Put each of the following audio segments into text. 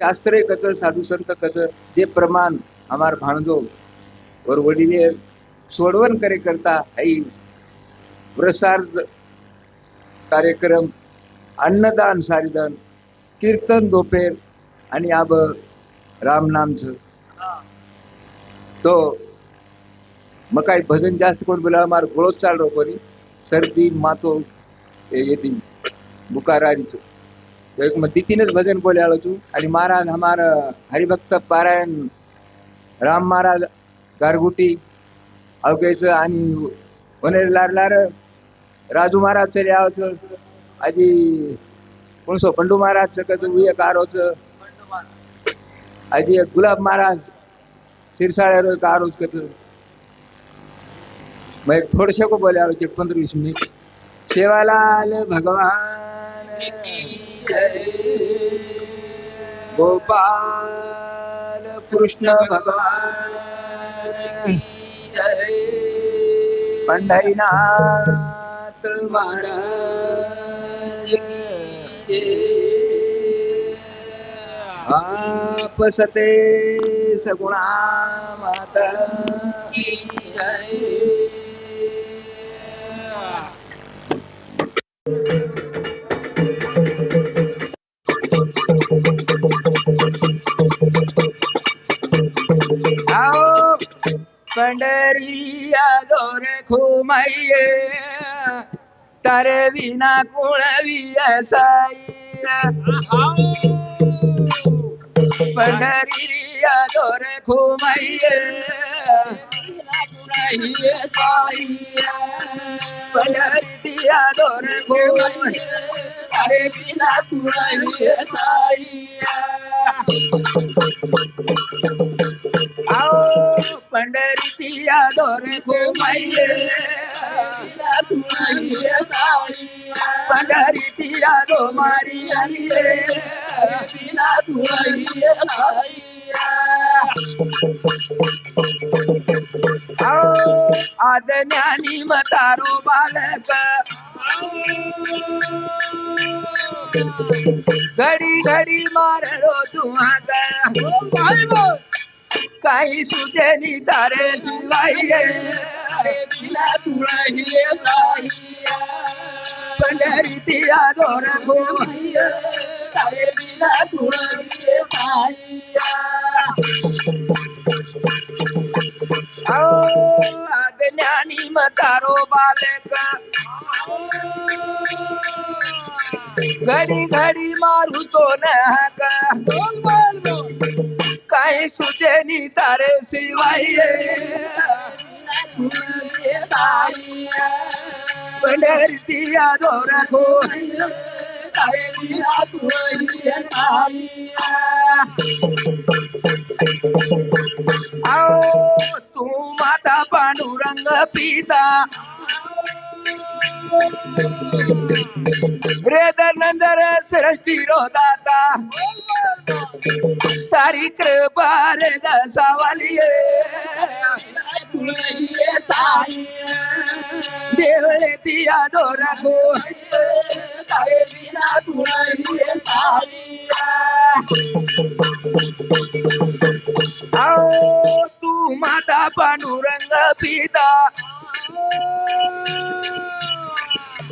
शास्त्रे कचर साधू संत कच जे प्रमाण हमार भाणजो और वडीले सोडवण करे करता आई प्रसार कार्यक्रम अन्नदान सारीदान कीर्तन दोपेर आणि आब रामनामचं तो मग भजन जास्त कोण बोला मार गोळोच चाल कोणी सर्दी मातो येते बुकारारीचं तो एक मग तिथीनच भजन बोले आलो तू आणि महाराज हमार हरिभक्त पारायण राम महाराज गारगुटी अवघ्याचं आणि वनेर लार लार राजू महाराज चले आवचं आजी कोणसो पंडू महाराज कच उय कारोच आजी गुलाब महाराज सिरसाळे रो कारोच कच मग एक थोडशे को बोले आवचे पंधरा वीस मिनिट सेवालाल भगवान गोपाल कृष्ण भगवान पंढरीनाथ महाराज आपसते सगुणा माता पंढरिया दोर खुमाये तारे विना कुळविया साई पंढरिया दोर खुमाइये पंढरिया दोर खुमाये तारे विना कुळविया आओ पंढरीतिया दोरे खुमाइये पंढरीतिया दो मारी आलिये आओ आद ज्ञानी मतारो बालक घडी घडी मारो तुम्हा काही सुचेनी तारे शिवाय. पंढरी तिया दोर गो आद ज्ञानी मतारो बालक. घडी घडी मारू तो न काही सुचेनी तारे शिवाय पंढरी तिया दोर गो आओ तू माता पांडुरंग पिता. वेदनंदर सृष्टी दाता तारी कृपा रे दसावाली देवळे तिया दोरा गो आओ तू माता पांडुरंग पिता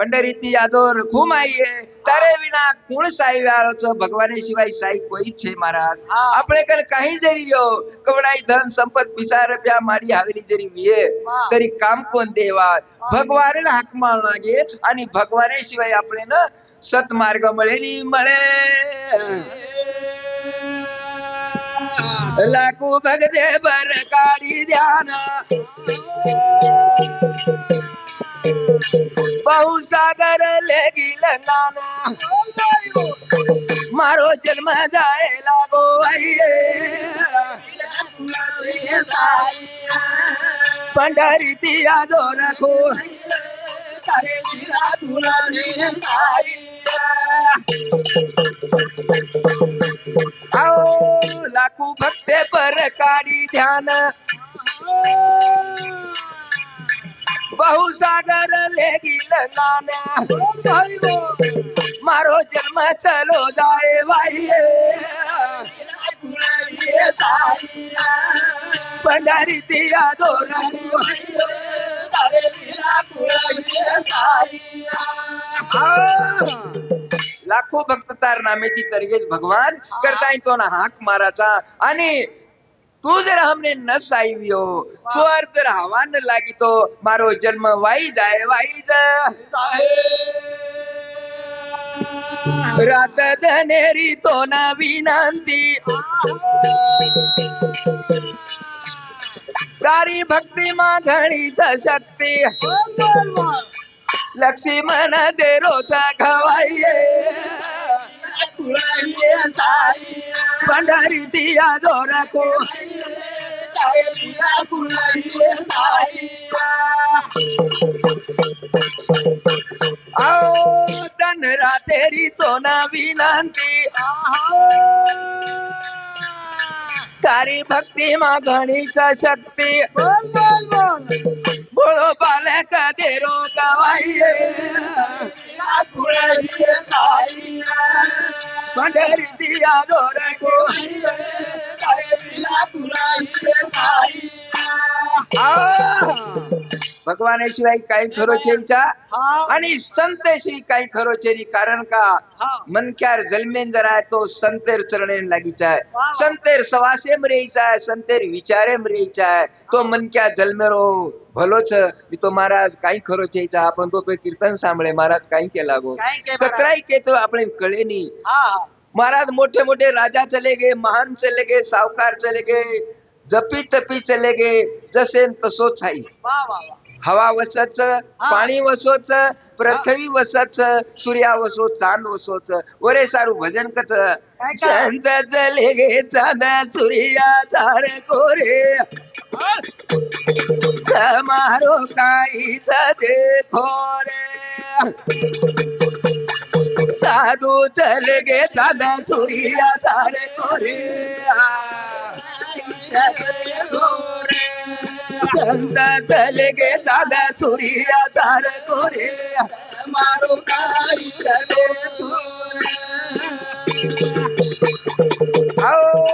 પંડરીતી યાદોર ઘુમાઈએ તારે વિના કુણ સાઈ વાળો છો ભગવાન સિવાય સાઈ કોઈ છે મહારાજ આપણે કર કહી જઈ રહ્યો કવડાઈ ધન સંપત પૈસા રૂપિયા મારી આવેલી જરી વીએ તરી કામ કોણ દેવા ભગવાન હાકમાં લાગે आणि भगवान शिवाय आपले ना सतमार्ग मिळेली मळे लाकू भगदे बरकारी ध्यान बहुसागर ले गिलंदाना मारो जन्म जायला गोवाई पंढरी तिया दोन खो लाखू भक्ते पर काढी ध्यान बहुसागर लेगिल नाना मारो जन्म चलो जाए साई पंढारी दिया दोरा लाखो भक्त तार नामेची तरगेज भगवान करता तो ना हाक माराचा. आणि तू जर हमने न साईव्यो तू अर जर हवा न लागितो मारो जन्म वाई जाय वाई रात धनेरी तो ना विनंती तारी भक्ती मा घणीच शक्ती लक्ष्मण दे रोजा खवाये पंढारी दिया दोरा को आओ धन रातेरी तो ना विनंती. तारी भक्ती मा घणीच शक्ती. बोलो बालक दे रो गवाये पंढरी दिया दोरा भगवानाशिवाय काही खरोचेरीचा आणि संतेशी काही खरोचेरी कारण का? मनक्यार जन्मेन जरा तो संतेर चरणेन लागीचा आहे. संतेर सवासे मरेचा आहे संतेर विचारे मरेचा आहे. तो मनक्या जन्मेरो भलोच मी तो महाराज काही खरोचेचा आपण तो पे कीर्तन सांभळे महाराज काही केला गो. कतराई के तो आपण कळे नी महाराज मोठे मोठे राजा चले गए महान चले गए सावकार चले गए जपी तपी चले गए जसे तसोच आहे हवा वसच पाणी वसोच पृथ्वी वसच सूर्या वसो चांद वसोच वरे सारू भजन कच. संत चले गे चांद सूर्या सार कोरे. समारो काहीच देखो रे. साधू चले गे चांद सूर्या सारे कोरे. संत चले गे चांद सूर्या सार मारो आओ,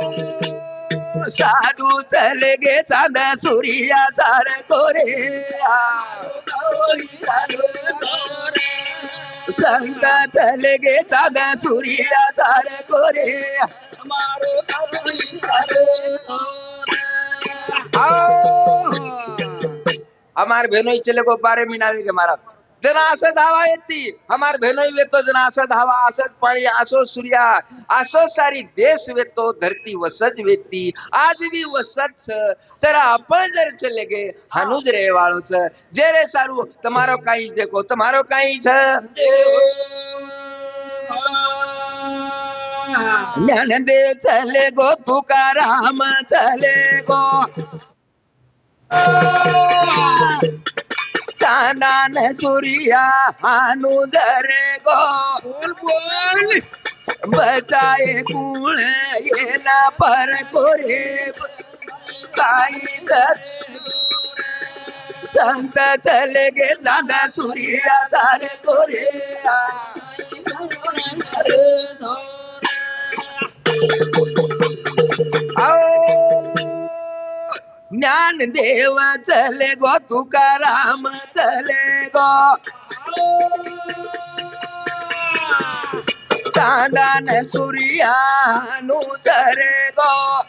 साधू चले गे चांद सूर्या सारे कोरे. संत चले गे चांद सूर्या सार कोरे। आओ। हमार बहनोई चले गो बारे मिनावी के महाराज जना असं धावा येते हमार बहनोई वेतो जना असं धावा असंच पाणी असो सूर्या असो सारी देश वेतो धरती वसच वेती आज भी वसच तर आपण जर चले गए हनुज रे वाळोच जे रे सारू તમારો કાઈ દેખો તમારો કાઈ છે જ્ઞાનદેવ ચલે ગો તુકારામ ચલે ગો चानन सूर्या अनुदरे गो बचाए कूण ये ना पर कोरे ताई दर संत चले गे दादा सूर्या सारे कोरे आओ। ज्ञान देव चले गो तुकाराम चले गो. चांदान सूर्यानु चरे गो.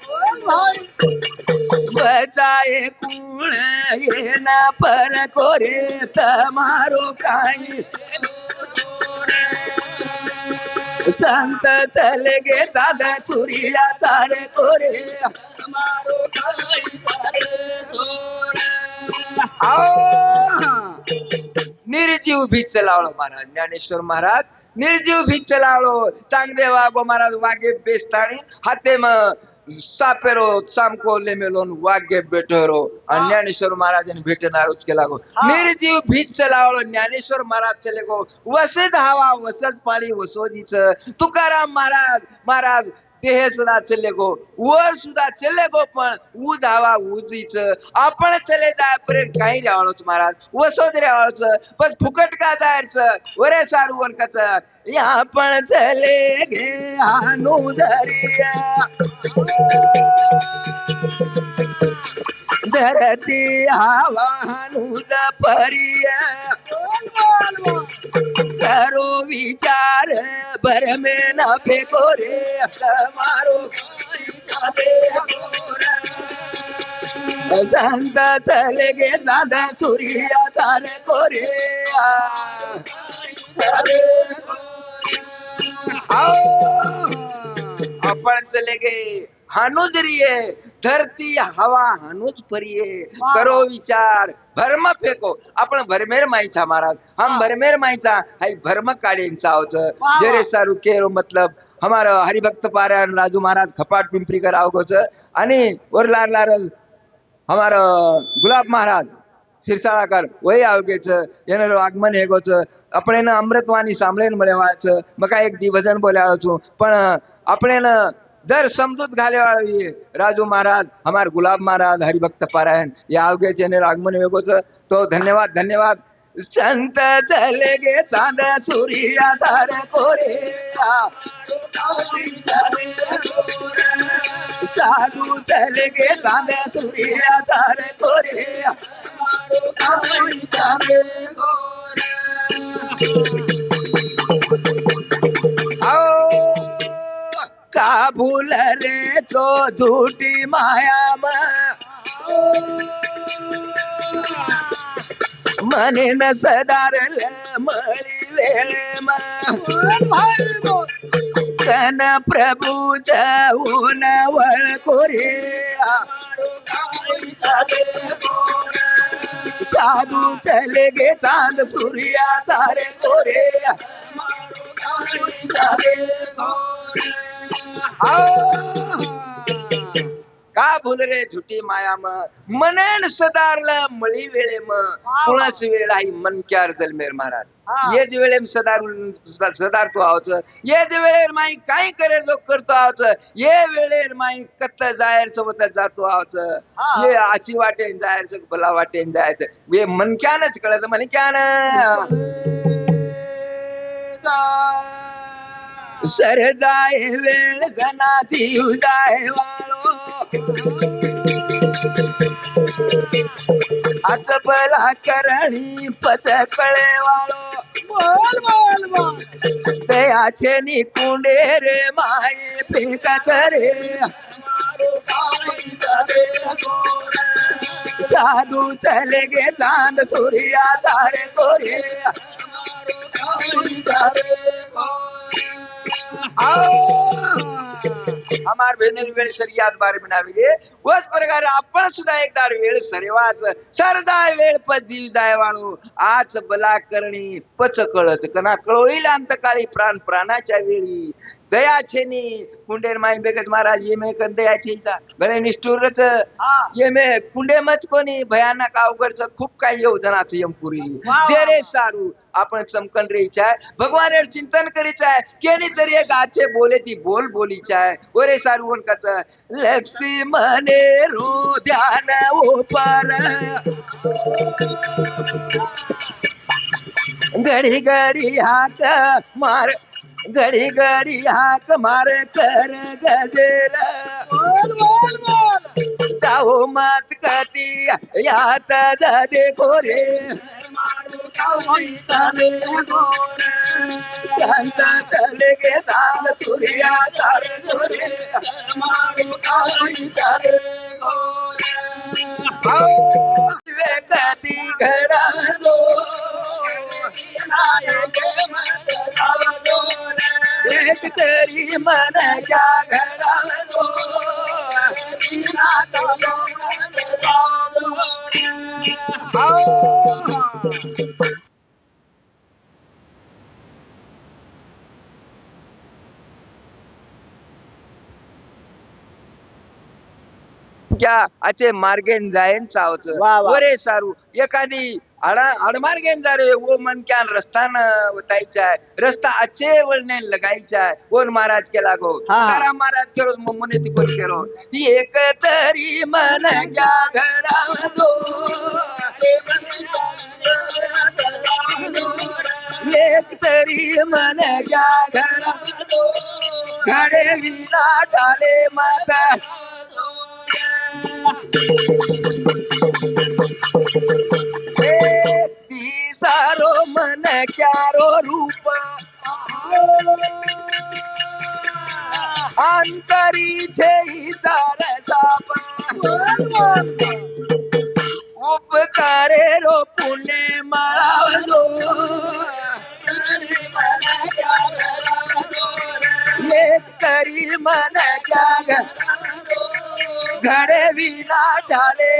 बचाए कुळ येना पर कोरे तमारो काही. संत चले गे साधा सूर्या सारे कोरे. निर्जीव भीत चलावलो महाराज ज्ञानेश्वर महाराज निर्जीव भीत चलावलो. चांगदेवा गो महाराज वागे बेस्ताणी हाते म सापेरो चामको लेमेलोन वाग्य बेटरो. आणि. ज्ञानेश्वर महाराजांनी भेटणार केला गो. हा. मेरे जीव भीत चलावलो ज्ञानेश्वर महाराज चले गो. वसत हवा वसत पाणी वसोदीच तुकाराम महाराज महाराज देह सुद्धा चले गो वर सुद्धा चले गो पण ऊज हवा उजीच आपण चले जायपर्यंत काही रावळोच महाराज वसोद रावळोच पण फुकट का जायचं वरे सारू वरकाच या पण चले गे हानू धरती हवा हानूज परिया। करो विचार भर में न फेको रे मारो संत चले गे चाँद सूर्या सारे कोरे आपण चले गे हानुज रिये धरती हवा हानुज परिये करो विचार भरम फेको आपण भरमेर माईचा महाराज हम भरमेर माईचा हाई भरम काढेंचा होत वाह. जरे सारू केरो मतलब हमारा हरिभक्त पारायण राजू महाराज खपाट पिंपरी कर आवगोच आणि वर लार लार हमारा गुलाब महाराज शिरसाळाकर वय आवगेच येणार आगमन हे गोच આપણે અમૃતવાણી સાંભળીને મળે વાંચ મકા એક દી ભજન બોલ્યા છું પણ આપણે जर समजूत घाले वाळवी राजू महाराज हमार गुलाब महाराज हरिभक्त पारायण या अवघ्या चेनेर आगमन वेगोच तो धन्यवाद धन्यवाद. संत चले गे चांद सूर्या सारे कोरे साधू चले गे चांद सूर्या सारे कोरे रे तो झूठी माया मने न वेळ कन प्रभूच ऊन वळ कोरे। साधू चले गे चाँद, सूर्या सारे कोरे का भूल रे झुटी माया म मनन सदारला मळी वेळे म कुणाच वेळ आई मन क्यार जलमेर महाराज हा. येज वेळे सदार सदारतो आवच येज वेळेर माई काय करे जो करतो आवच ये वेळेर माई कत्त जायर सोबत जातो आवच हा. ये आची वाटेन जायचं भला वाटेन जायचं ये मनक्यानच कळत मनक्यान सरदाय वेळ जनाची जाय वाळो. आज बला करणी पत कळे वाळो दयाचे निकुंडे रे माये पिकत रे. साधू चले गे चांद सूर्या तारे गोरे वेळ याद बार वच प्रकार आपण सुद्धा एकदा वेळ सरेवाच. सरदाय वेळ प जीव जाय वाणू आज बला करणी पच कळत कना कळोळी अंत काळी प्राण प्राणाच्या वेळी. दया छेनी कुंडेर माई बेगत महाराज ये मे कर दया छेचा गळे निष्ठुरच. ये मे कुंडे मच कोणी भयानक अवघडच खूप काही योजनाच यमपुरी जे रे सारू आपण चमकन रेचा भगवान चिंतन करीचा आहे. केनी तर एक आचे बोले ती बोल बोलीच्या. आहे ओरे सारू वनकाच लक्ष्मी मने रो ध्यान ओपार घडी घडी हात मार. घडी घडी हाक मार कर गजेल. मात मत कती यात जादे खोरे. शांत चले गे साल सूर्या. सारे हो, गोरे कधी घडा एक तरी मन क्या अचे मार्गेन जायन चावच वा, वा. वरे सारू एखादी आडा आडमार्गेन जा रे वो मन क्या रस्ता न बतायचा है। रस्ता अच्छे वळणे लगायचा है कोण महाराज केला गो. तारा महाराज केलो मुने ती कोण केलो एक तरी मन क्या घडावतो एक तरी मन क्या घडावतो घडे विना टाले माता। चारो रूप अंतरी छेई सार साप। उपकारे रो पुणे मळावलो। एक तरी मन जाग घडे विना टाले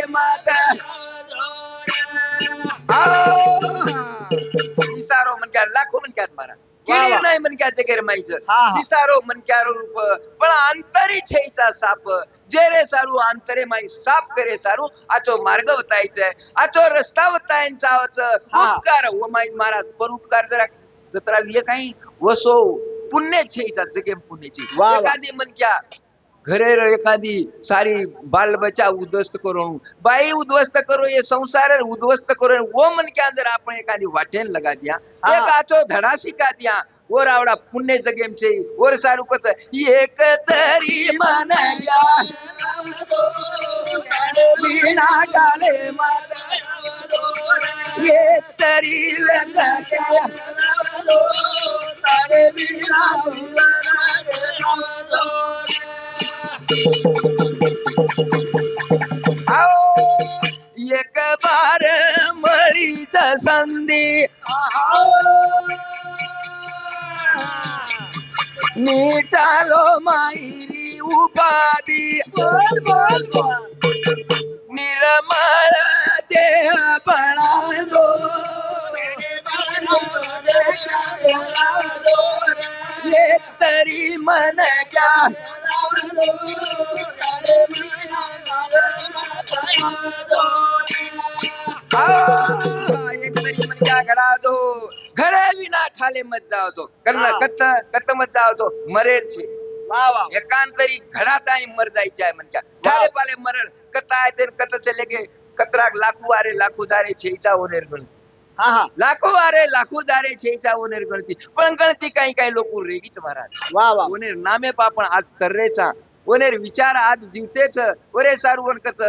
दिसारो म्हणक्यार लाखो म्हणक्यात मारा वा, वा. किरीर नाही म्हणक्याचे गेर माईचं हा, हा. दिसारो म्हणक्यारो रूप पण अंतरी छेचा साप. जे रे सारू अंतरे माई साप करे सारू. आचो मार्ग वतायचंय. आचो रस्ता हा. उपकार व माई महाराज. पर उपकार जरा जत्रा विय काही. वसो. पुण्य छेचा जगे पुण्याची. एखादी म्हणक्या घरे र एखादी सारी बाल बच्चा उद्ध्वस्त करून बाई उद्ध्वस्त करो ये संसार उद्ध्वस्त करो वो मन के अंदर आपण एखादी वाटेन लगा दिया. एक आचो धडा शिका दिया. और आवडा पुण्य जगेम छे और सारू कच एक तरी मन बिना डाले तरी एक बार मळीच संधी नीटालो माईरी उपाधी. निर्मळ देह पणालो एक तरी मन तरी क्या घडा दो घडे विना ठाले मत जाव तो कन्न. कत्त कत्त मत जाव तो मरेल छे वा एकांतरी घडात आहे मर जायचे आहे म्हणत्या. ठाले पाले मरण. कत आहे ते कत चले गे कतराक लाखू आरे लाखू दारे छेचा ओनेर हा हा लाखो आरे लाखो दारे छेचा ओनेर गणती पण गणती काही काही लोक रेगीच महाराज वा वा ओनेर नामे पापण आज कर्रेचा ओनेर विचार आज जीवतेच ओरे सारवण कच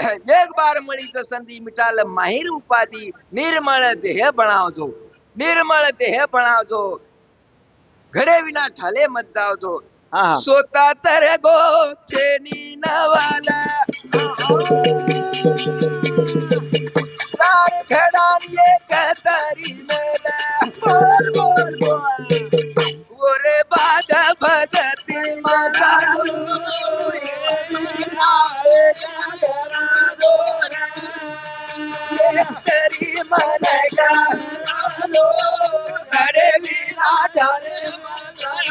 एक बार मळीच संधी मिटाल माहीर उपाधी निर्मळ देह बनावतो निर्मळ देह बनावतो घडे विना ठाले मत हा हा स्वतः तर गोचेनी नवाला चार घडान एक तरी मेला। बोल बोल बोल। ओरे बाद भगती माझा तरी मन घडे विना ठाले स्वतः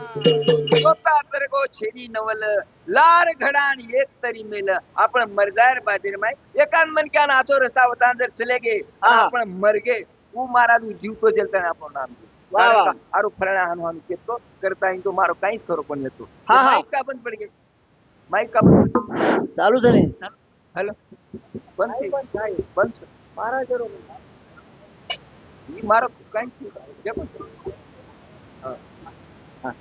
छेडी नवल लार घडान एक तरी मेल आपण मरजायर बाजीर माय एकान मन क्या नाचो रस्ता होता जर चले गे. आपण मर गे ऊ मारा तू जीव तो जेलता आपण नाम. आरो फरळा हानु हानु केतो करता इन तो मारो काहीच करो पण येतो हा, हा. का बंद पड गे माईक का बंद? चालू झाले हॅलो बंद छे बंद छे मारो काहीच छे. जे पण. हा. हा.